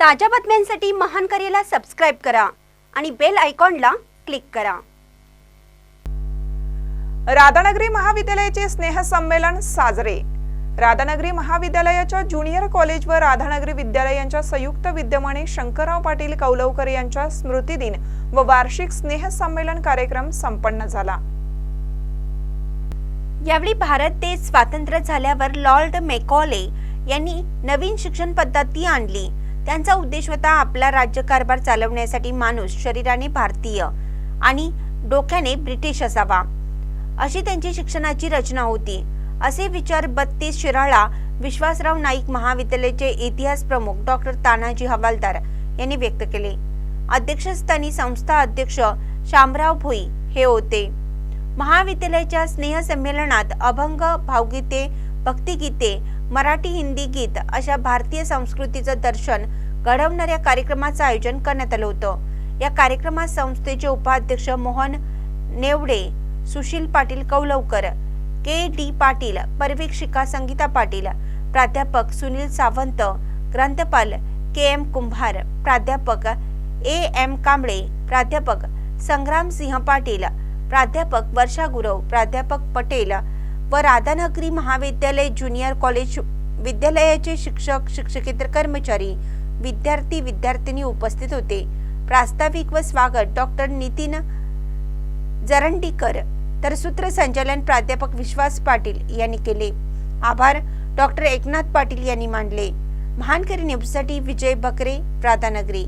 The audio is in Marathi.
ताज्या बातम्यांसाठी महान करेला सबस्क्राईब करा आणि बेल आयकॉनला क्लिक करा. राधानगरी महाविद्यालयाचे स्नेहसंमेलन साजरे. राधानगरी महाविद्यालयाच्या ज्युनियर कॉलेज व राधानगरी विद्यालय यांच्या संयुक्त विद्यमाने शंकरराव पाटील कौलवकर यांच्या स्मृतिदिन व वार्षिक स्नेहसंमेलन कार्यक्रम संपन्न झाला. यावेळी भारत देश स्वातंत्र्य झाल्यावर लॉर्ड मेकॉले यांनी नवीन शिक्षण पद्धती आणली. त्यांचा उद्देश होता आपला राज्यकारभार चालवण्यासाठी माणूस शरीराने भारतीय आणि डोक्याने ब्रिटिश असावा. अशी त्यांची शिक्षणाची रचना होती. असे विचार बत्तीस शिराळा विश्वासराव नाईक महाविद्यालयाचे इतिहास प्रमुख डॉक्टर तानाजी हवालदार यांनी व्यक्त केले. अध्यक्षस्थानी संस्था अध्यक्ष शामराव भोई हे होते. महाविद्यालयाच्या स्नेहसंमेलनात अभंग भावगीते भक्तिगीते मराठी हिंदी गीत अशा भारतीय संस्कृतीचं दर्शन घडवणाऱ्या कार्यक्रमाचं आयोजन करण्यात आलं होतं. या कार्यक्रमात संस्थेचे उपाध्यक्ष मोहन नेवडे सुशील पाटील कौलवकर के डी पाटील पर्यवेक्षिका संगीता पाटील प्राध्यापक सुनील सावंत ग्रंथपाल के एम कुंभार प्राध्यापक ए एम कांबळे प्राध्यापक संग्राम सिंह पाटील प्राध्यापक वर्षा गुरव प्राध्यापक पटेल व राधानगरी महाविद्यालय ज्युनियर कॉलेज विद्यालयाचे शिक्षक शिक्षकेतर कर्मचारी विद्यार्थी विद्यार्थिनी उपस्थित होते. प्रास्ताविक व स्वागत डॉक्टर नितीन जरंडीकर तर सूत्रसंचालन प्राध्यापक विश्वास पाटील यांनी केले. आभार डॉक्टर एकनाथ पाटील यांनी मानले. महानकरी न्यूजसाठी विजय बकरे राधानगरी.